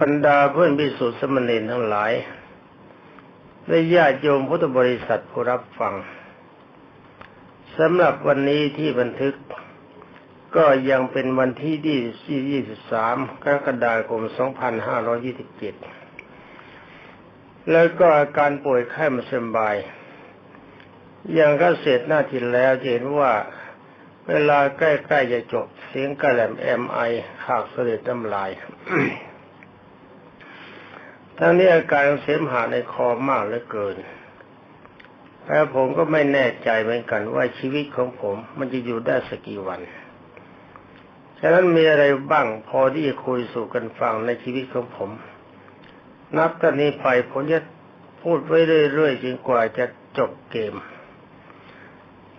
บรรดาเพื่อนพิสุทธิสมณีทั้งหลายและญาติโยมพุทธบริษัทผู้รับฟังสำหรับวันนี้ที่บันทึกก็ยังเป็นวันที่ 23 กรกฎาคม 2527 แล้วก็อาการป่วยไข้ม่สบายยังก็เสร็จหน้าที่แล้วจะเห็นว่าเวลาใกล้ ๆ จะจบ เสียงกระแหลมเอ็มไอขากเสด็จน้ำลาย ทั้งนี้อาการเสมหะในคอมากเหลือเกินแล้วผมก็ไม่แน่ใจเหมือนกันว่าชีวิตของผมมันจะอยู่ได้สักกี่วัน ฉะนั้นมีอะไรบ้างพอที่จะคุยสู่กันฟังในชีวิตของผม นับตอนนี้ไปผมจะพูดไว้เรื่อยๆจนกว่าจะจบเกม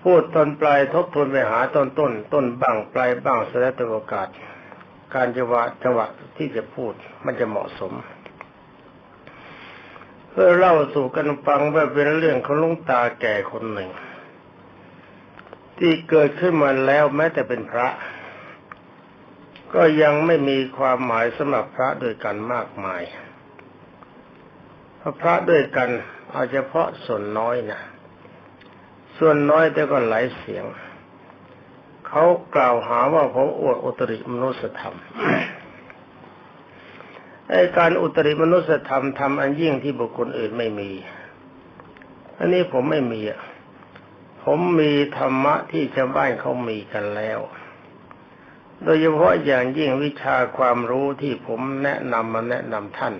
พูดตอนปลายทบทวนไปหาตอนต้น ต้นบ้างปลายบ้างแสดงตัวโอกาส การจังหวะจังหวะที่จะพูดมันจะเหมาะสม เพื่อเล่าสู่กันฟังว่าเป็นเรื่องของลุงตาแก่คนหนึ่ง ที่เกิดขึ้นมาแล้วแม้แต่เป็นพระ ก็ยังไม่มีความหมายสำหรับพระด้วยกันมากมายพระพระด้วยกันอาจเฉพาะส่วนน้อยนะส่วนน้อยแต่ก็หลายเสียง เขากล่าวหาว่าผมอวดอุตริมนุสธรรม ไอการอุตริมนุสธรรมทำอันยิ่งที่บุคคลอื่นไม่มี อันนี้ผมไม่มีอะผมมีธรรมะที่ชาวบ้านเขามีกันแล้ว โดยเฉพาะอย่างยิ่งวิชาความรู้ที่ผมแนะนำมาแนะนำท่าน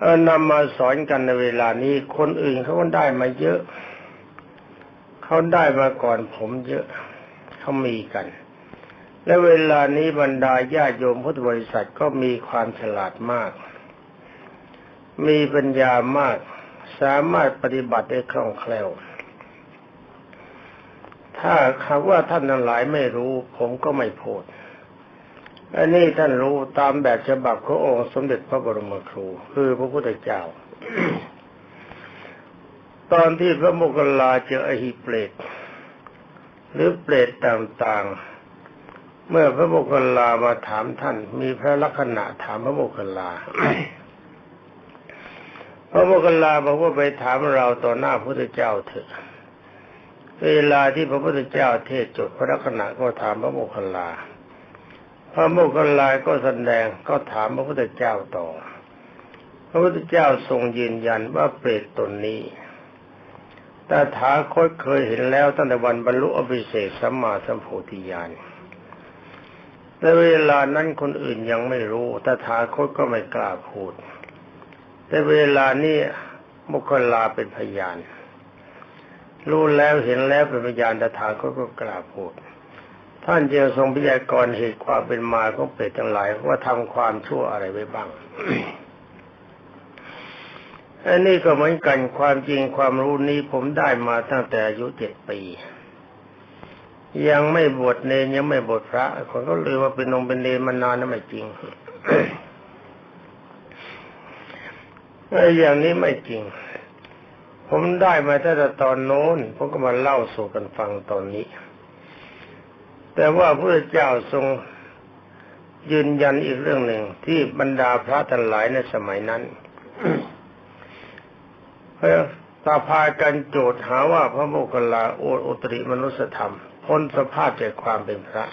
เออนำมาสอนกันในเวลานี้ คนอื่นเขาก็ได้มาเยอะ เขาได้มาก่อนผมเยอะ เขามีกัน และเวลานี้บรรดาญาโยมพุทธบริษัทก็มีความฉลาดมาก มีปัญญามาก สามารถปฏิบัติได้คล่องแคล่ว ถ้าคำว่าท่านทั้งหลายไม่รู้ ผมก็ไม่พูดอันนี้ท่านรู้ตามแบบฉบับขององค์สมเด็จพระบรมครู คือพระพุทธเจ้า ตอนที่พระโมคคัลลาเจออหิเปรตหรือเปรตต่างๆ เมื่อพระโมคคัลลามาถามท่าน มีพระลักษณะถามพระโมคคัลลา พระโมคคัลลาบอกว่าไปถามเราต่อหน้าพระพุทธเจ้าเถอะ เวลาที่พระพุทธเจ้าเทศจบพระลักษณะก็ถามพระโมคคัลลา พระโมคคัลลาก็แสดงก็ถามพระพุทธเจ้าต่อ พระพุทธเจ้าทรงยืนยันว่าเปรตตนนี้แต่ถาคตเคยเห็นแล้วตั้งแต่วันบรรลุอภิเศษสัมมาสัมโพธิญาณ แต่เวลานั้นคนอื่นยังไม่รู้ตถาคตก็ไม่กล้าพูด แต่เวลานี้มุคลาเป็นพยาน รู้แล้วเห็นแล้วเป็นพยานตถาคตก็กล้าพูด ท่านเจะทรงพยากรณ์เหตุความเป็นมาของเปรตทั้งหลายว่าทำความชั่วอะไรไว้บ้างอันนี้ก็เหมือนกันความจริงความรู้นี้ผมได้มาตั้งแต่อายุเจ็ดปี ยังไม่บวชเนรยังไม่บวชพระคนก็เลยว่าเป็นองค์เป็นเนรมานานนั่นไม่จริงไอ้อย่างนี้ไม่จริง ผมได้มาตั้งแต่ตอนโน้นผมก็มาเล่าสู่กันฟังตอนนี้ แต่ว่าพระเจ้าทรงยืนยันอีกเรื่องหนึ่งที่บรรดาพระทั้งหลายในสมัยนั้นเพื่อตาพากันโจทย์หาว่าพระโมคคัลลาโอตริมนุสธรรม พ้นสภาพจากความเป็นพระ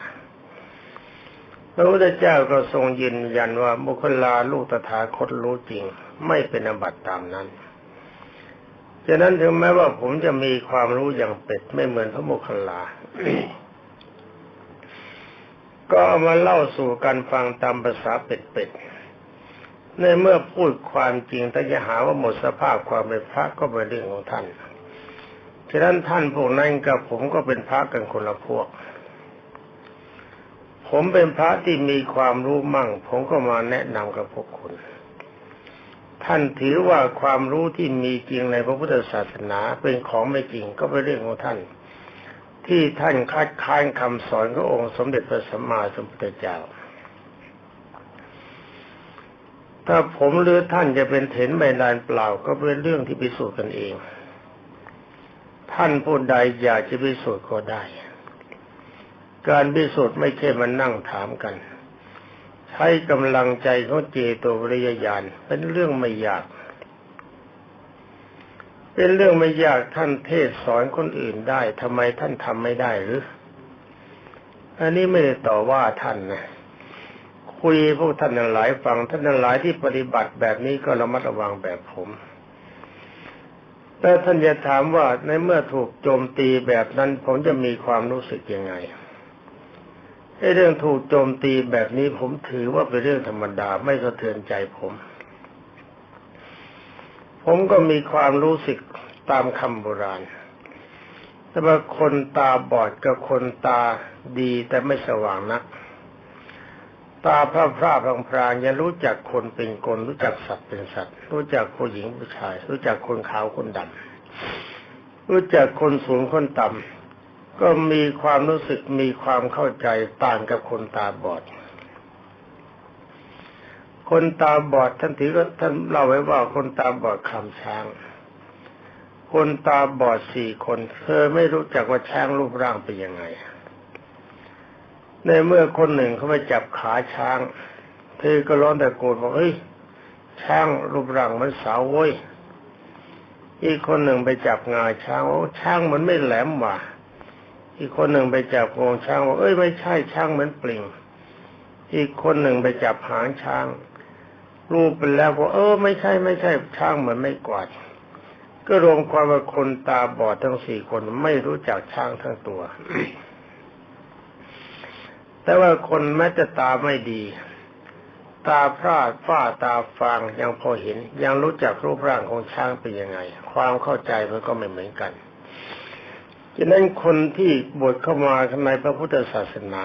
พระพุทธเจ้าก็ทรงยืนยันว่าโมคคัลาลูกตถาคตรู้จริง ไม่เป็นอบัติตามนั้นฉะนั้นถึงแม้ว่าผมจะมีความรู้อย่างเป็ดไม่เหมือนพระโมคคัลลา ก็ามาเล่าสู่กันฟังตามภาษาเป็ดๆ ในเมื่อพูดความจริงถ้าจะหาว่าหมดสภาพความเป็นพระก็เป็นเรื่องของท่าน ฉะนั้นท่านพวกนั้นกับผมก็เป็นพระกันคนละพวก ผมเป็นพระที่มีความรู้มั่ง ผมก็มาแนะนำกับพวกคุณ ท่านถือว่าความรู้ที่มีจริงในพระพุทธศาสนาเป็นของไม่จริงก็เป็นเรื่องของท่าน ที่ท่านคัดค้านคำสอนขององค์สมเด็จพระสัมมาสัมพุทธเจ้าถ้าผมหรือท่านจะเป็นเถนใบลานเปล่าก็เป็นเรื่องที่พิสูจน์กันเอง ท่านผู้ใดอยากจะพิสูจน์ก็ได้ การพิสูจน์ไม่ใช่มานั่งถามกัน ใช้กำลังใจของเจโตวิริยญาณเป็นเรื่องไม่ยาก เป็นเรื่องไม่ยากท่านเทศสอนคนอื่นได้ทำไมท่านทำไม่ได้หรือ อันนี้ไม่ได้ต่อว่าท่านนะคุยพวกท่านทั้งหลายฟังท่านทั้งหลายที่ปฏิบัติแบบนี้ก็ระมัดระวังแบบผม แต่ท่านจะถามว่าในเมื่อถูกโจมตีแบบนั้นผมจะมีความรู้สึกยังไงไอ้เรื่องถูกโจมตีแบบนี้ผมถือว่าเป็นเรื่องธรรมดาไม่สะเทือนใจผม ผมก็มีความรู้สึกตามคำโบราณ แต่ว่าคนตาบอดกับคนตาดีแต่ไม่สว่างนัก ตาพร่าพร่าพรางพรางยังรู้จักคนเป็นคน รู้จักสัตว์เป็นสัตว์ รู้จักผู้หญิงผู้ชาย รู้จักคนขาวคนดำรู้จักคนสูงคนต่ำก็มีความรู้สึกมีความเข้าใจต่างกับคนตาบอด คนตาบอดท่านถือว่าท่านเล่าไว้ว่าคนตาบอดคำช้าง คนตาบอดสี่คนเธอไม่รู้จักว่าช้างรูปร่างเป็นยังไง ในเมื่อคนหนึ่งเขาไปจับขาช้างเธอก็ร้องแต่โกรธบอกเฮ้ยช้างรูปร่างมันสาวเว้ยอีกคนหนึ่งไปจับงาช้างโอ้ช้างมันไม่แหลมว่ะอีกคนหนึ่งไปจับงวงช้างบอกเอ้ยไม่ใช่ช้างเหมือนปลิงอีกคนหนึ่งไปจับหางช้าง รูปเป็นแล้วก็เออ ไม่ใช่ไม่ใช่ช้างเหมือนไม่กวาดก็รวมความว่าคนตาบอดทั้งสี่คนไม่รู้จักช้างทั้งตัว แต่ว่าคนแม้จะตาไม่ดี ตาพร่าฝ้าตาฟางยังพอเห็น ยังรู้จักรูปร่างของช้างเป็นยังไง ความเข้าใจมันก็ไม่เหมือนกันฉะนั้นคนที่บวชเข้ามาในพระพุทธศาสนา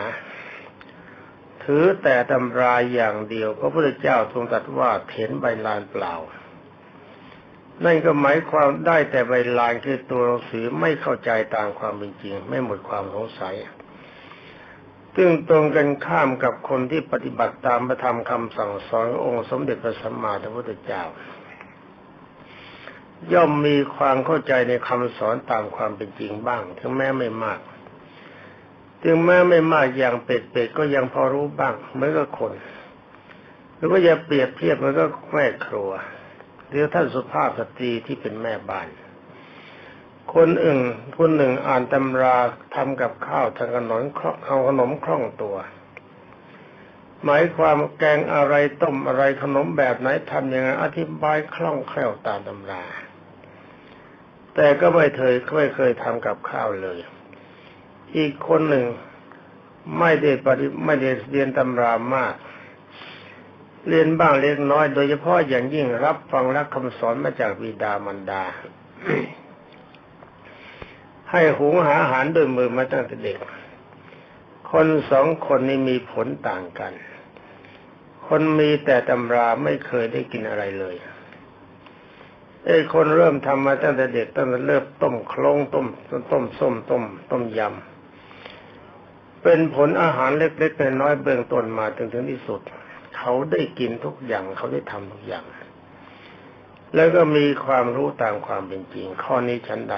ถือแต่ตำรายอย่างเดียว พระพุทธเจ้าทรงตรัสว่าเห็นใบลานเปล่า นั่นก็หมายความได้แต่ใบลานคือตัวหนังสือไม่เข้าใจตามความเป็นจริง ไม่หมดความสงสัย ซึ่งตรงกันข้ามกับคนที่ปฏิบัติตามพระธรรมคำสั่งสอนขององค์สมเด็จพระสัมมาสัมพุทธเจ้า ย่อมมีความเข้าใจในคำสอนตามความเป็นจริงบ้าง ถึงแม้ไม่มาก ถึงแม้ไม่มากอย่างเป็ดๆก็ยังพอรู้บ้างเหมือนกับคน หรือว่าอย่าเปรียบเทียบเมือนกับแม่ครัวหรือท่านสุภาพสตรีที่เป็นแม่บ้าน คนอื่นคนหนึ่งอ่านตำราทำกับข้าวทำขนมคล่องเอาขนมคล่องตัว หมายความแกงอะไรต้มอะไรขนมแบบไหนทำยังไงอธิบายคล่องแคล่วตามตำรา แต่ก็ไม่เคยไม่เคยทำกับข้าวเลย อีกคนหนึ่งไม่ได้ปฏิไม่ได้เรียนตำรามาก เรียนบ้างเล็กน้อย โดยเฉพาะอย่างยิ่งรับฟังและคำสอนมาจากบิดามารดา ให้หุงหาอาหารด้วยมือมาตั้งแต่เด็ก คนสองคนนี้มีผลต่างกัน คนมีแต่ตำราไม่เคยได้กินอะไรเลยไอ้คนเริ่มทำมาตั้งแต่เด็กตั้งแต่เริ่มต้มโคลงต้มต้มส้มต้มต้มยำเป็นผลอาหารเล็กๆน้อยๆเบื้องต้นมาถึงถึงที่สุด เขาได้กินทุกอย่างเขาได้ทำทุกอย่าง แล้วก็มีความรู้ตามความเป็นจริง ข้อนี้ฉันใด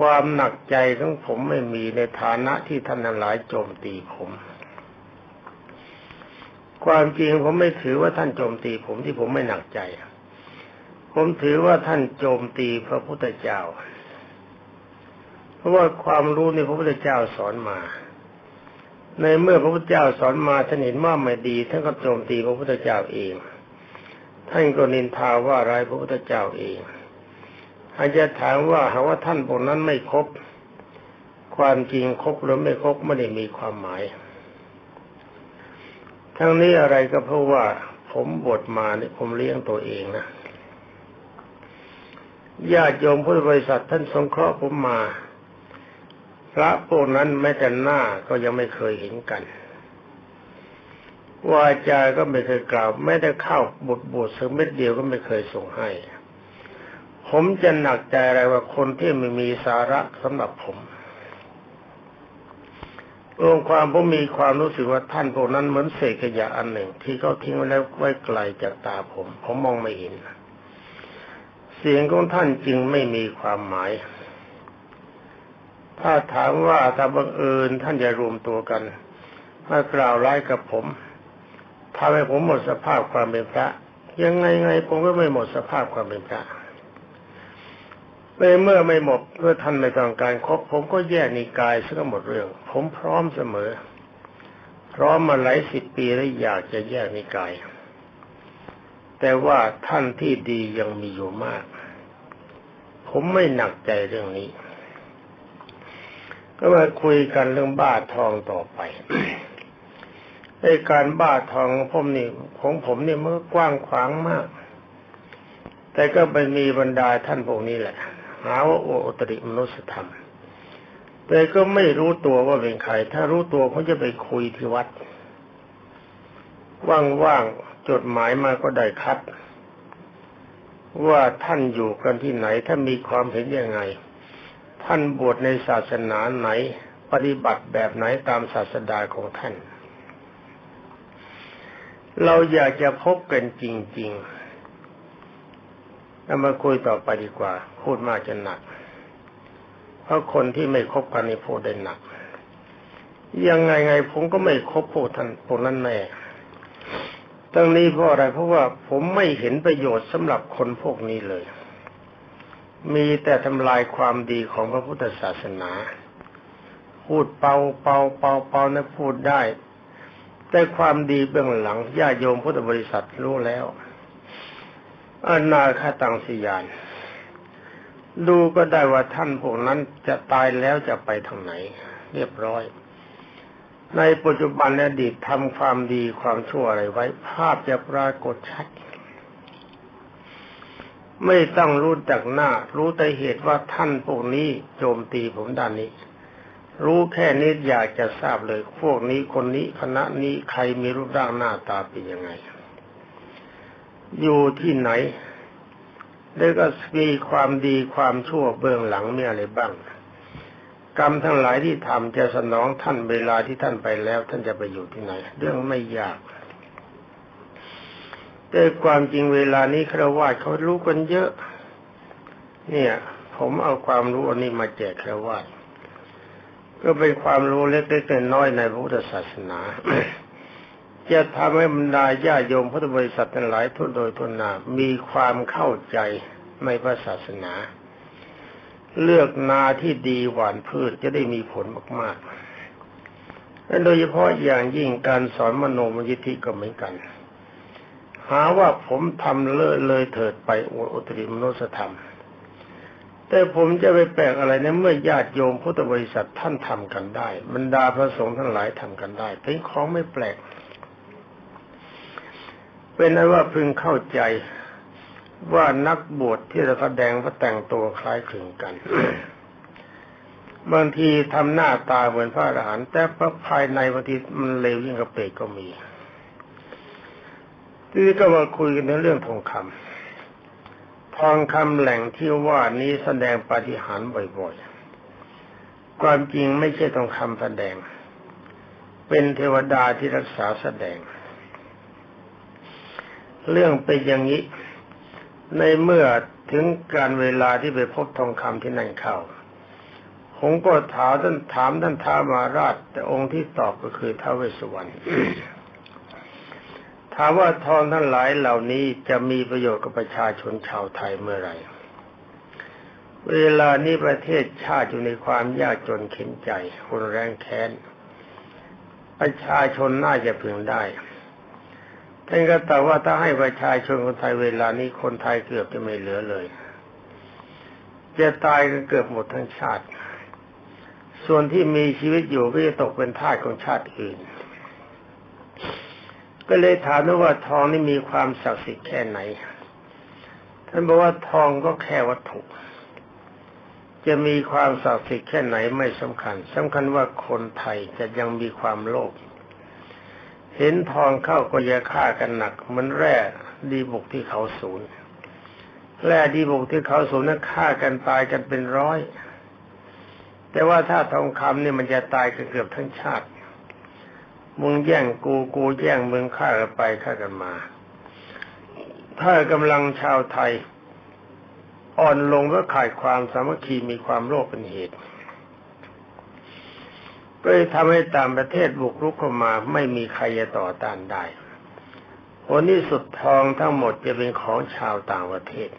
ความหนักใจของผมไม่มีในฐานะที่ท่านหลายโจมตีผม ความจริงผมไม่ถือว่าท่านโจมตีผมที่ผมไม่หนักใจ ผมถือว่าท่านโจมตีพระพุทธเจ้า เพราะว่าความรู้ในพระพุทธเจ้าสอนมา ในเมื่อพระพุทธเจ้าสอนมาท่านเห็นว่าไม่ดีท่านก็โจมตีพระพุทธเจ้าเอง ท่านก็นินทาว่าร้ายพระพุทธเจ้าเอง อาจจะถามว่าหาว่าท่านพวกนั้นไม่ครบความจริงครบหรือไม่ครบไม่ได้มีความหมาย ทั้งนี้อะไรก็เพราะว่าผมบทมาเนี่ยผมเลี้ยงตัวเองนะญาติโยมพุทธบริษัทท่านสงเคราะห์ผมมา พระพวกนั้นแม้แต่หน้าก็ยังไม่เคยเห็นกันวาจาก็ไม่เคยกล่าวแม้แต่ข้าวบทบทสักเม็ดเดียวก็ไม่เคยส่งให้ ผมจะหนักใจอะไรว่าคนที่ไม่มีสาระสำหรับผมรวมความผมมีความรู้สึกว่าท่านพวกนั้นเหมือนเศษขยะอันหนึ่ง ที่เขาทิ้งไว้แล้วไว้ไกลจากตาผม ผมมองไม่เห็น เสียงของท่านจึงไม่มีความหมาย ถ้าถามว่าถ้าบังเอิญท่านจะรวมตัวกันมากล่าวร้ายกับผมทำให้ผมหมดสภาพความเป็นพระ ยังไงไงผมก็ไม่หมดสภาพความเป็นพระ ในเมื่อไม่หมดเมื่อท่านไม่ต้องการครบผมก็แยกนิกายซะก็หมดเรื่อง ผมพร้อมเสมอ พร้อมมาหลายสิบปีแล้วอยากจะแยกนิกาย แต่ว่าท่านที่ดียังมีอยู่มาก ผมไม่หนักใจเรื่องนี้ ก็มาคุยกันเรื่องบ้าทองต่อไปในการบ้าทองของผมนี่ของผมนี่มันก็กว้างขวางมาก แต่ก็ไปมีบรรดาท่านพวกนี้แหละ หาว่าโอตริมนุสธรรม แต่ก็ไม่รู้ตัวว่าเป็นใคร ถ้ารู้ตัวเขาจะไปคุยที่วัด ว่างๆจดหมายมาก็ได้คัดว่าท่านอยู่กันที่ไหนถ้ามีความเห็นยังไง ท่านบวชในศาสนาไหน ปฏิบัติแบบไหนตามศาสดาของท่าน เราอยากจะพบกันจริง ๆ เรามาคุยต่อไปดีกว่า พูดมากจะหนัก เพราะคนที่ไม่คบกันนี่พูดได้หนัก ยังไงไงผมก็ไม่คบพวกท่านพวกนั้นแน่ตั้งนี้เพราะอะไรเพราะว่าผมไม่เห็นประโยชน์สำหรับคนพวกนี้เลย มีแต่ทำลายความดีของพระพุทธศาสนา พูดเป่าเป่าเป่าเป่านะพูดได้ แต่ความดีเบื้องหลังญาติโยมพุทธบริษัทรู้แล้ว อนาคาตังสิยาน ดูก็ได้ว่าท่านพวกนั้นจะตายแล้วจะไปทางไหน เรียบร้อย ในปัจจุบันและอดีตทำความดีความชั่วอะไรไว้ ภาพจะปรากฏชัด ไม่ต้องรู้จักหน้า รู้แต่เหตุว่าท่านพวกนี้โจมตีผมด้านนี้ รู้แค่นี้อยากจะทราบเลย พวกนี้คนนี้คณะนี้ใครมีรูปร่างหน้าตาเป็นยังไง อยู่ที่ไหน แล้วก็มีความดีความชั่วเบื้องหลังมีอะไรบ้าง กรรมทั้งหลายที่ทำจะสนองท่านเวลาที่ท่านไปแล้ว ท่านจะไปอยู่ที่ไหน เรื่องไม่ยากแต่ความจริงเวลานี้ครวาสเขารู้กันเยอะ เนี่ย ผมเอาความรู้อันนี้มาแจกครวาสก็เป็นความรู้เล็กๆน้อยๆในพุทธศาสนา จะทำให้บรรดาญาโยมพุทธบริษัททั้งหลายทุกโดยทุนนามีความเข้าใจในพระศาสนา เลือกนาที่ดีหวานพืชจะได้มีผลมากๆและโดยเฉพาะอย่างยิ่งการสอนมโนมยิทธิก็เหมือนกัน หาว่าผมทำเลอะเลยเถิดไปอวดอุตริมนุสธรรม แต่ผมจะไปแปลกอะไรในะเมื่อญาติโยมพุทธบริษัทท่านทำกันได้บรรดาพระสงฆ์ทั้งหลายทำกันได้เป็นของไม่แปลก เป็นนั้นว่าพึงเข้าใจว่านักบวชที่จะแสดงว่าแต่งตัวคล้ายคลึงกัน บางทีทำหน้าตาเหมือนพระอรหันต์แต่พระภายในบางทีมันเลวยิ่งกับเปรตก็มีทีนี้ก็มาคุยกันในเรื่องทองคำทองคำแหล่งที่ว่านี้แสดงปาฏิหาริย์บ่อยๆ ความจริงไม่ใช่ทองคำแสดง เป็นเทวดาที่รักษาแสดง เรื่องเป็นอย่างนี้ ในเมื่อถึงการเวลาที่ไปพบทองคำที่นั่นเข้าผมก็ถามท่านถามท่านท้ามาราช แต่องค์ที่ตอบก็คือท้าวเวสสุวรรณถามว่าทองทั้งหลายเหล่านี้จะมีประโยชน์กับประชาชนชาวไทยเมื่อไหร่ เวลานี้ประเทศชาติอยู่ในความยากจนเข็นใจคนแรงแค้น ประชาชนน่าจะพึงได้ ท่านก็ตอบว่าถ้าให้ประชาชนคนไทยเวลานี้คนไทยเกือบจะไม่เหลือเลย จะตายกันเกือบหมดทั้งชาติ ส่วนที่มีชีวิตอยู่ก็จะตกเป็นทาสของชาติอื่น ก็เลยถามว่าทองนี่มีความศักดิ์สิทธิ์แค่ไหน ท่านบอกว่าทองก็แค่วัตถุจะมีความศักดิ์สิทธิ์แค่ไหนไม่สำคัญสำคัญว่าคนไทยจะยังมีความโลภ เห็นทองเข้าก็จะฆ่ากันหนักเหมันแร่ดีบุกที่เขาศูนย์แร่ดีบุกที่เขาศูนย์นั้นฆ่ากันตายกันเป็นร้อย แต่ว่าถ้าทองคำนี่มันจะตายกันเกือบทั้งชาติมึงแย่งกูกูแย่งมึงฆ่ากันไปฆ่ากันมา ถ้ากำลังชาวไทย อ่อนลงเพราะขาดความสามัคคีมีความโลภเป็นเหตุ ก็เลยทำให้ต่างประเทศบุกรุกเข้ามาไม่มีใครจะต่อต้านได้ลที่สุดทองทั้งหมดจะเป็นของชาวต่างประเทศ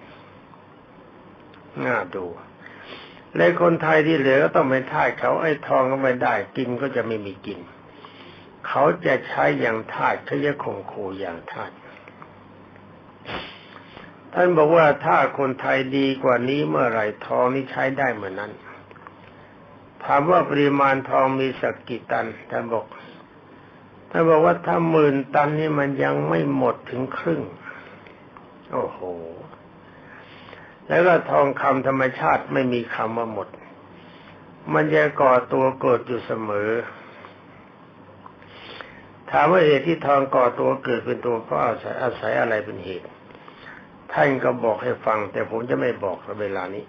น่าดูและคนไทยที่เหลือก็ต้องเป็นทาเขาไอ้ทองก็ไม่ได้กินก็จะไม่มีกิน เขาจะใช้อย่างทาสเขาจะข่มขู่อย่างทาสท่านบอกว่าถ้าคนไทยดีกว่านี้เมื่อไหร่ทองนี่ใช้ได้เหมือนนั้น ถามว่าปริมาณทองมีสักกี่ตันท่านบอกท่านบอกว่าถ้าหมื่นตันนี่มันยังไม่หมดถึงครึ่ง โอ้โห แล้วก็ทองคำธรรมชาติไม่มีคำว่าหมด มันจะก่อตัวเกิดอยู่เสมอ ถามว่าเหตุที่ทองก่อตัวเกิดเป็นตัวเพราะอาศัยอาศัยอะไรเป็นเหตุ ท่านก็บอกให้ฟัง แต่ผมจะไม่บอกในเวลานี้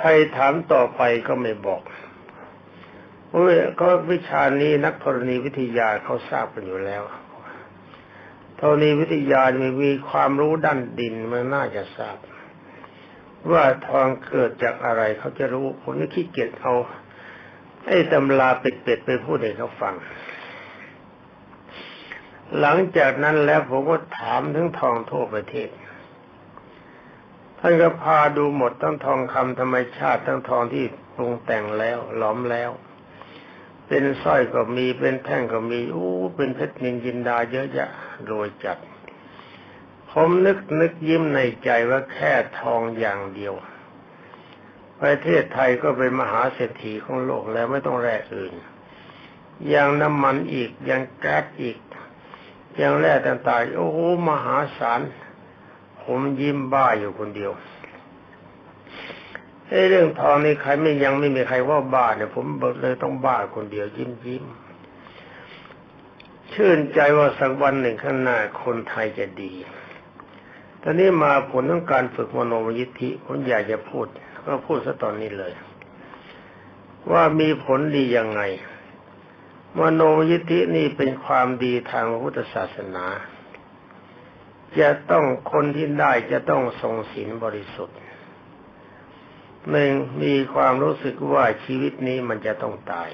ใครถามต่อไปก็ไม่บอกเพราะก็วิชานี้นักธรณีวิทยาเขาทราบกันอยู่แล้วธรณีวิทยามีความรู้ด้านดินมันน่าจะทราบ ว่าทองเกิดจากอะไรเขาจะรู้ผมไม่ขี้เกียจเอาไอ้ตำราเป็ดๆไปพูดให้เขาฟัง หลังจากนั้นแล้วผมก็ถามถึงทองทั่วประเทศ ท่านก็พาดูหมดทั้งทองคำธรรมชาติทั้งทองที่ปรุงแต่งแล้วหลอมแล้ว เป็นสร้อยก็มีเป็นแท่งก็มีอู้เป็นเพชรนินจินดาเยอะแยะโรยจัด ผมนึกนึกยิ้มในใจว่าแค่ทองอย่างเดียว ประเทศไทยก็เป็นมหาเศรษฐีของโลกแล้วไม่ต้องแร่อื่นอย่างน้ำมันอีกอย่างแก๊สอีกอย่างแร่ต่างๆโอ้โหมหาศาล ผมยิ้มบ้าอยู่คนเดียวไอ้เรื่องทองนี่ใครไม่ยังไม่มีใครว่าบ้าเนี่ยผมเลยต้องบ้าคนเดียวยิ้มยิ้มชื่นใจว่าสักวันหนึ่งข้างหน้าคนไทยจะดี ตอนนี้มาผลของการฝึกมโนมยิทธิผมอยากจะพูด ก็พูดซะตอนนี้เลย ว่ามีผลดียังไง มโนมยิทธินี่เป็นความดีทางพระพุทธศาสนา จะต้องคนที่ได้จะต้องทรงศีลบริสุทธิ์หนึ่งมีความรู้สึกว่าชีวิตนี้มันจะต้องตาย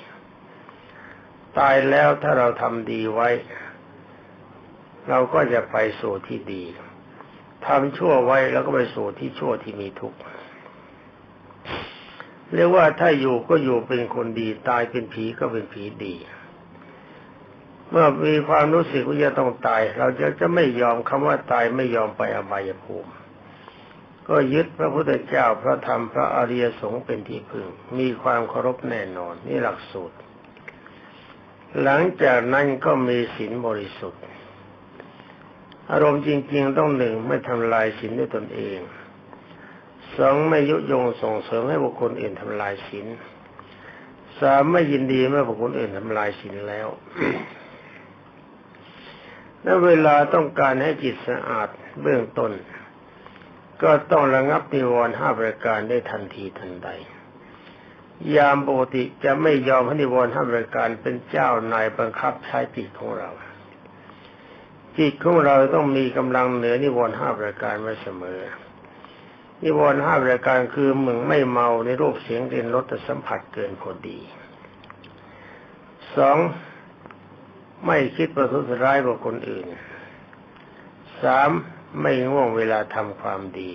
ตายแล้วถ้าเราทำดีไว้ เราก็จะไปสู่ที่ดีทำชั่วไว้แล้วก็ไปสู่ที่ชั่วที่มีทุกข์เรียกว่าถ้าอยู่ก็อยู่เป็นคนดี ตายเป็นผีก็เป็นผีดี เมื่อมีความรู้สึกว่าจะต้องตาย เราจะจะไม่ยอมคำว่าตายไม่ยอมไปอบายภูมิ ก็ยึดพระพุทธเจ้าพระธรรมพระอริยสงฆ์เป็นที่พึ่ง มีความเคารพแน่นอนนี่หลักสูตร หลังจากนั้นก็มีศีลบริสุทธิ์ อารมณ์จริง ๆ ต้องหนึ่งไม่ทำลายศีลด้วยตนเองสองไม่ยุยงส่งเสริมให้บุคคลอื่นทำลายศีลสามไม่ยินดีเมื่อบุคคลอื่นทำลายศีลแล้ว และเวลาต้องการให้จิตสะอาดเบื้องต้น ก็ต้องระงับนิวรณ์ห้าประการได้ทันทีทันใด ยามปกติจะไม่ยอมให้นิวรณ์ห้าประการเป็นเจ้านายบังคับใช้จิตของเรา จิตของเราต้องมีกำลังเหนือนิวรณ์ห้าประการไว้เสมอ นิวรณ์ห้าประการคือมึงไม่เมาในรูปเสียงกลิ่นรสสัมผัสเกินพอดีสอง ไม่คิดประทุษร้ายกับคนอื่นสามไม่ง่วงเวลาทำความดี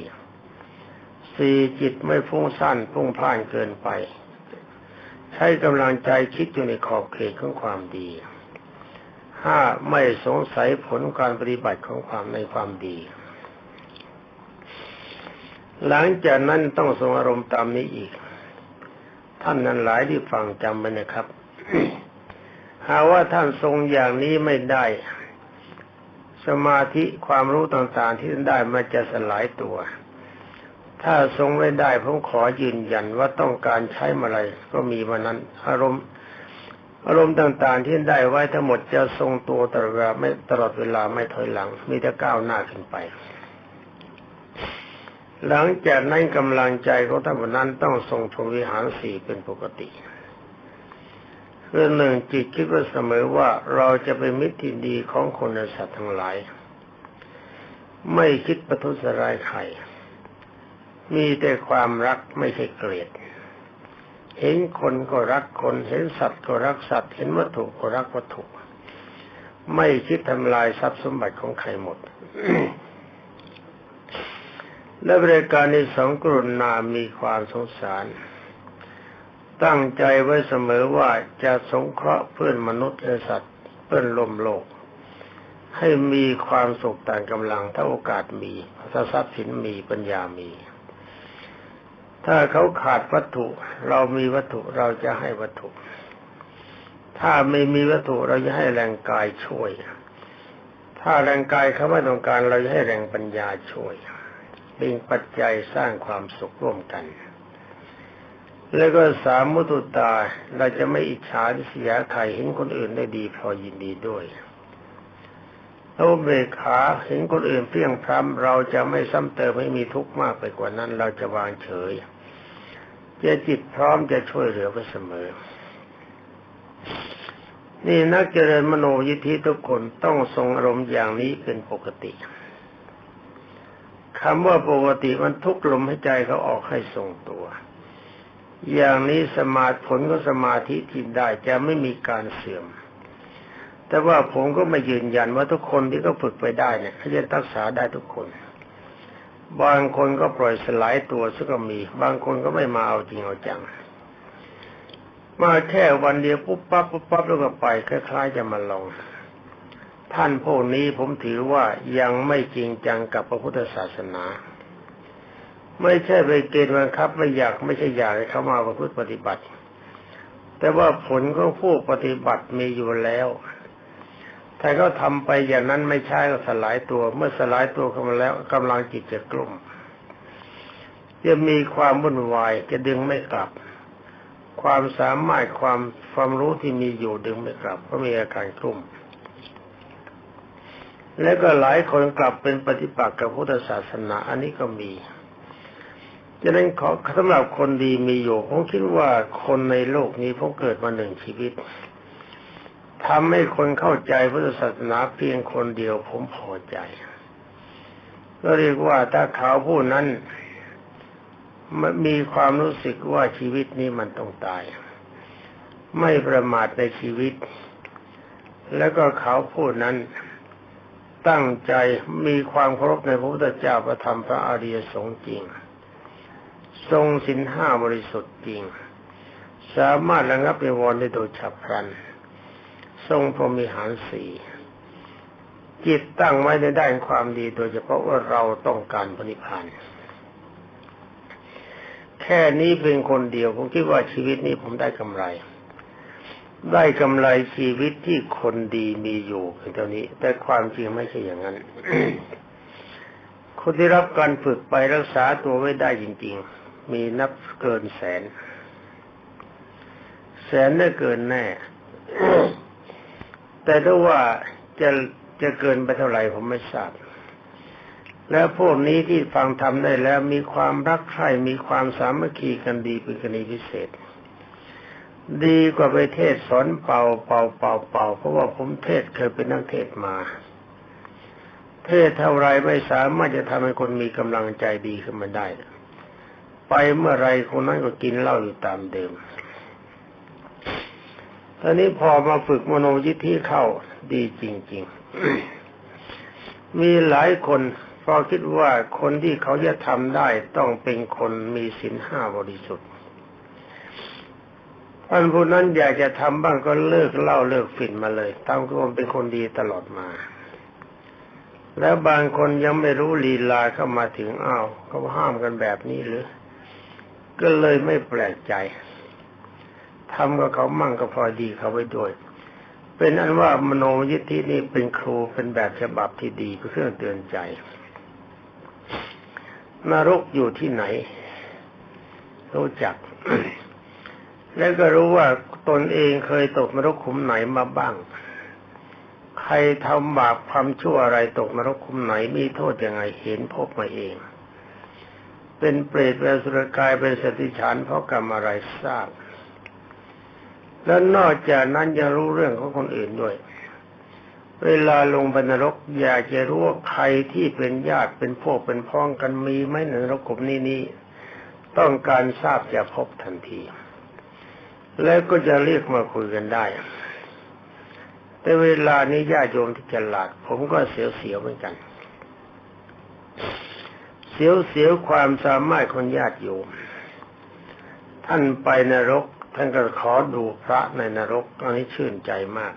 สี่จิตไม่ฟุ้งซ่านฟุ้งพ่านเกินไป ใช้กำลังใจคิดอยู่ในขอบเขตของความดีห้าไม่สงสัยผลการปฏิบัติของความในความดี หลังจากนั้นต้องทรงอารมณ์ตามนี้อีก ท่านนั้นหลายที่ฟังจำไว้นะครับ หาว่าท่านทรงอย่างนี้ไม่ได้ สมาธิความรู้ต่างๆที่ท่านได้มันจะสลายตัว ถ้าทรงไม่ได้ผมขอยืนยันว่าต้องการใช้อะไรก็มีมานั้น อารมณ์ อารมณ์ต่างๆที่ได้ไว้ทั้งหมดจะทรงตัวตลอดเวลาไม่ตลอดเวลาไม่ถอยหลัง มีแต่ก้าวหน้าขึ้นไปหลังจากนั้นกำลังใจของท่านนั้นต้องทรงพรวิหารสี่เป็นปกติ เรื่องหนึ่งจิตคิดว่าเสมอว่าเราจะเป็นมิตรที่ดีของคนและสัตว์ทั้งหลาย ไม่คิดประทุษร้ายใครมีแต่ความรักไม่ใช่เกลียด เห็นคนก็รักคน เห็นสัตว์ก็รักสัตว์ เห็นวัตถุก็รักวัตถุ ไม่คิดทำลายทรัพย์สมบัติของใครหมด และบริการในสองกรุณามีความสงสาร ตั้งใจไว้เสมอว่าจะสงเคราะห์เพื่อนมนุษย์และสัตว์เพื่อนลมโลก ให้มีความสุขต่างกำลังถ้าโอกาสมีถ้าทรัพย์สินมีปัญญามี ถ้าเขาขาดวัตถุ เรามีวัตถุเราจะให้วัตถุ ถ้าไม่มีวัตถุเราจะให้แรงกายช่วย ถ้าแรงกายเขาไม่ต้องการเราจะให้แรงปัญญาช่วยเป็นปัจจัยสร้างความสุขร่วมกัน แล้วก็สามมุตุตาเราจะไม่อิจฉาทิษยใครเห็นคนอื่นได้ดีพอยินดีด้วยเราเบกขาเห็นคนอื่นเพียงพร้ำเราจะไม่ซ้ำเติมให้มีทุกข์มากไปกว่านั้น เราจะวางเฉยจะจิตพร้อมจะช่วยเหลือไปเสมอ นี่นักเจริญมโนยิทธิทุกคนต้องทรงอารมณ์อย่างนี้เป็นปกติคำว่าปกติมันทุกลมให้ใจเขาออกให้ทรงตัว อย่างนี้สมาผลก็สมาธิที่ได้จะไม่มีการเสื่อม แต่ว่าผมก็ไม่ยืนยันว่าทุกคนที่เขาฝึกไปได้เนี่ยเขาจะรักษาได้ทุกคน บางคนก็ปล่อยสลายตัวซึ่งก็มี บางคนก็ไม่มาเอาจริงเอาจัง มาแค่วันเดียวปุ๊บปั๊บปุ๊บปั๊บแล้วก็ไปคล้ายๆจะมาลอง ท่านพวกนี้ผมถือว่ายังไม่จริงจังกับพระพุทธศาสนา ไม่ใช่ไปเกณฑ์บังคับ ไม่อยากไม่ใช่อยากให้เขามาประพฤติปฏิบัติ แต่ว่าผลของผู้ปฏิบัติมีอยู่แล้วถ้าเขาทำไปอย่างนั้นไม่ใช่ก็สลายตัว เมื่อสลายตัวเข้ามาแล้วกำลังจิตจะกลุ่ม จะมีความวุ่นวายจะดึงไม่กลับ ความสามารถความความรู้ที่มีอยู่ดึงไม่กลับเพราะมีอาการกลุ่ม แล้วก็หลายคนกลับเป็นปฏิปักษ์กับพุทธศาสนา อันนี้ก็มี ดังนั้นขอสำหรับคนดีมีอยู่ผมคิดว่าคนในโลกนี้ผมเกิดมาหนึ่งชีวิตทำให้คนเข้าใจพุทธศาสนาเพียงคนเดียวผมพอใจ ก็เรียกว่าถ้าเขาผู้นั้นมีความรู้สึกว่าชีวิตนี้มันต้องตาย ไม่ประมาทในชีวิต แล้วก็เขาผู้นั้นตั้งใจมีความเคารพในพระพุทธเจ้าประธรรมพระอริยสงฆ์จริง ทรงสินห้าบริสุทธิ์จริง สามารถระงับนิวรณ์ได้โดยฉับพลัน ทรงพรมิหารสี่จิตตั้งไว้ในด้านความดีโดยเฉพาะว่าเราต้องการพนิพพานแค่นี้เป็นคนเดียวผมคิดว่าชีวิตนี้ผมได้กำไร ได้กำไรชีวิตที่คนดีมีอยู่เพียงเท่านี้ แต่ความจริงไม่ใช่อย่างนั้นคนที่รับการฝึกไปรักษาตัวไว้ได้จริง ๆ มีนับเกินแสน แสนได้เกินแน่ แต่ถ้าว่าจะจะเกินไปเท่าไหร่ผมไม่ทราบแล้วพวกนี้ที่ฟังทำได้แล้วมีความรักใคร่มีความสามัคคีกันดีเป็นกรณีพิเศษ ดีกว่าไปเทศสอนเป่าเป่าเป่าเป่าเพราะว่าผมเทศเคยเป็นนักเทศมา เทศเท่าไรไม่สามารถจะทำให้คนมีกำลังใจดีขึ้นมาได้ ไปเมื่อไรคนนั้นก็กินเหล้าอยู่ตามเดิมตอนนี้พอมาฝึกมโนยิทธิเข้าดีจริง ๆ มีหลายคนพอคิดว่าคนที่เขาจะทำได้ต้องเป็นคนมีศีลห้าบริสุทธิ์ท่านผู้นั้นอยากจะทำบ้างก็เลิกเล่าเลิกฝิ่นมาเลยตามควเป็นคนดีตลอดมา แล้วบางคนยังไม่รู้ลีลาเข้ามาถึงอ้าวเขาห้ามกันแบบนี้หรือ ก็เลยไม่แปลกใจทำกับเขามั่งก็พอดีเขาไว้ด้วย เป็นอันว่ามโนยิทธินี่เป็นครูเป็นแบบฉบับที่ดีเป็เครื่องเตือนใจ นรกอยู่ที่ไหน รู้จัก แล้วก็รู้ว่าตนเองเคยตกนรกขุมไหนมาบ้าง ใครทำบาปความชั่วอะไรตกนรกขุมไหนมีโทษยังไงเห็นพบมาเอง เป็นเปรตเป็นสุรกายเป็นสติฉันเพราะกรรมอะไรทราบ แล้วนอกจากนั้นยังรู้เรื่องของคนอื่นด้วย เวลาลงบรรนรกอยากจะรู้ว่าใครที่เป็นญาติเป็นพวกเป็นพ้องกันมีไหมในนรกขุมนี้นี้ต้องการทราบจะพบทันที แล้วก็จะเรียกมาคุยกันได้ แต่เวลานี้ญาติโยมที่ฉลาด ผมก็เสียวๆเหมือนกัน สียวๆความสามารถของญาติโยม ท่านไปนรก ท่านก็ขอดูพระในนรก อันนี้ชื่นใจมาก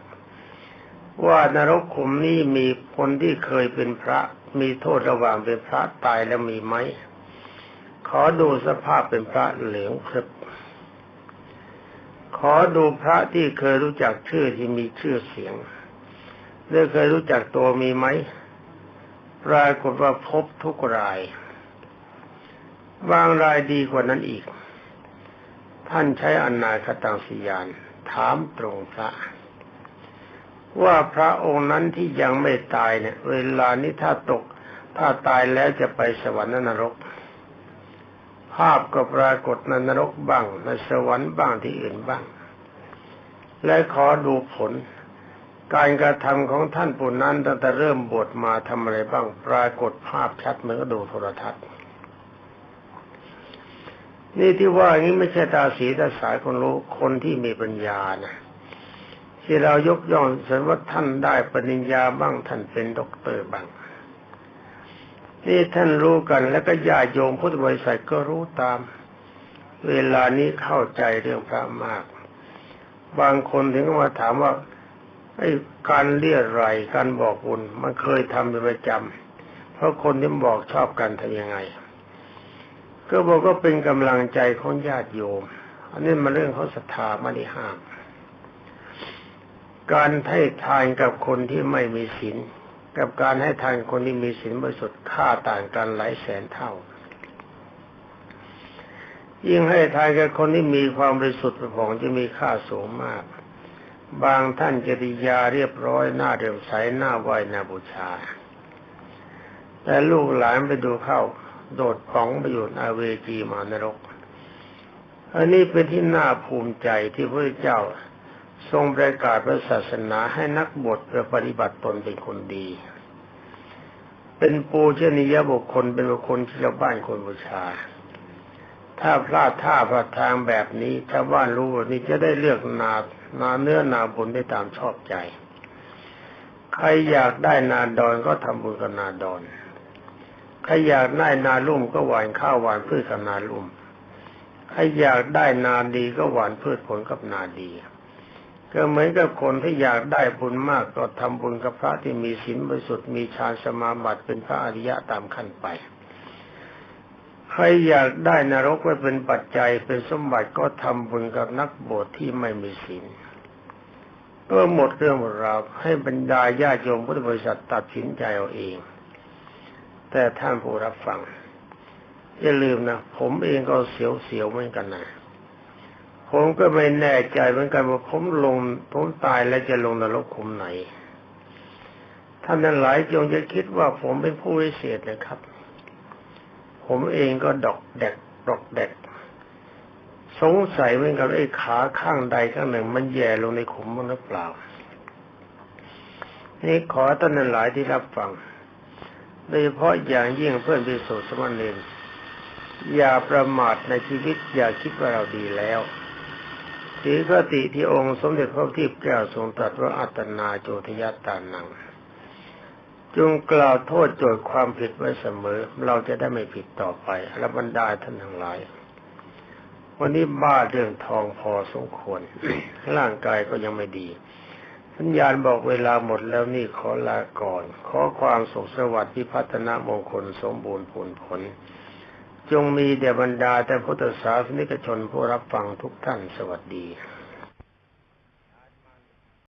ว่านรกขุมนี้มีคนที่เคยเป็นพระ มีโทษระหว่างเป็นพระตายแล้วมีไหม ขอดูสภาพเป็นพระเหลืองพรึบขอดูพระที่เคยรู้จักชื่อที่มีชื่อเสียงหรือเคยรู้จักตัวมีไหมปรากฏว่าพบทุกราย บางรายดีกว่านั้นอีก ท่านใช้อนาคตังสียาน ถามตรงพระ ว่าพระองค์นั้นที่ยังไม่ตายเนี่ย เวลานี้ถ้าตก ถ้าตายแล้วจะไปสวรรค์นรก ภาพก็ปรากฏในนรกบ้างในสวรรค์บ้างที่อื่นบ้าง และขอดูผลการกระทำของท่านผู้นั้นตั้งแต่เริ่มบวชมาทำอะไรบ้าง ปรากฏภาพชัดเหมือนกับดูโทรทัศน์ นี่ที่ว่างนี้ไม่ใช่ตาสีตาสายคนรู้คนที่มีปัญญานะที่เรายกย่องสรรว่าท่านได้ปริญญาบ้างท่านเป็นด็อกเตอร์บ้างนี่ท่านรู้กันแล้วก็ญาติโยมพุทธบริษัทก็รู้ตาม เวลานี้เข้าใจเรื่องพระมาก บางคนถึงมาถามว่าไอ้การเรียไรการบอกบุญมันเคยทำเป็นประจำเพราะคนที่บอกชอบกันทำยังไง ก็บอกก็เป็นกำลังใจของญาติโยม อันนี้มาเรื่องเขาศรัทธาไม่ได้ห้าม การให้ทานกับคนที่ไม่มีศีลกับการให้ทานคนที่มีศีลบริสุทธิ์ค่าต่างกันหลายแสนเท่า ยิ่งให้ทานกับคนที่มีความบริสุทธิ์ผ่องจะมีค่าสูงมาก บางท่านจริยาเรียบร้อยหน้าเดิมใสหน้าไหวหน้าบูชา แต่ลูกหลานไปดูเข้า โดดป๋องไปอยู่อาเวจีมานรก อันนี้เป็นที่น่าภูมิใจที่พระเจ้าทรงประกาศพระศาสนาให้นักบวชประปฏิบัติตนเป็นคนดี เป็นปูชนียบุคคลเป็นบุคคลที่ชาวบ้านคนบูชา ถ้าพลาดท่าพลาดทางแบบนี้ชาวบ้านรู้ว่านี่จะได้เลือกนานาเนื้อนาบุญได้ตามชอบใจ ใครอยากได้นาดอนก็ทำบุญกับนาดอน ใครอยากได้นาลุ่มก็หว่านข้าวหว่านพืชกับนาลุ่มใครอยากได้นาดีก็หว่านพืชผลกับนาดี ก็เหมือนกับคนที่อยากได้บุญมากก็ทำบุญกับพระที่มีศีลบริสุทธิ์มีฌานสมาบัติเป็นพระอริยะตามขั้นไปใครอยากได้นรกไว้เป็นปัจจัยเป็นสมบัติก็ทำบุญกับนักบวชที่ไม่มีศีลก็หมดเรื่องหมดราวให้บรรดาญาโยมพุทธบริษัทตัดสินใจเอาเอง แต่ท่านผู้รับฟังอย่าลืมนะผมเองก็เสียวๆเหมือนกันนะผมก็ไม่แน่ใจเหมือนกันว่าผมลงผมตายแล้วจะลงนรกขุมไหน ท่านนั้นหลายจงจะคิดว่าผมเป็นผู้วิเศษนะครับ ผมเองก็ดอกแดกดอกแดกสงสัยเหมือนกับไอ้ขาข้างใดข้างหนึ่ง มันแย่ลงในขุมมันหรือเปล่า นี่ขอท่านนั้นหลายที่รับฟัง โดยเฉพาะอย่างยิ่งเพื่อนพิสุทธิ์สมณเณรอย่าประมาทในชีวิตอย่าคิดว่าเราดีแล้วถือคติที่องค์สมเด็จพระทิพย์แก้วทรงตรัสว่าอัตนาโจทยตานัง จงกล่าวโทษโจทย์ความผิดไว้เสมอ เราจะได้ไม่ผิดต่อไปและบรรดาท่านทั้งหลาย วันนี้บ้าเรื่องทองพอสมควร ร่างกายก็ยังไม่ดี สัญญาณบอกเวลาหมดแล้วนี่ขอลาก่อน ขอความสุขสวัสดิ์พิพัฒนามงคลสมบูรณ์ผลผล จงมีแด่บรรดาแต่พุทธศาสนิกชนผู้รับฟังทุกท่านสวัสดี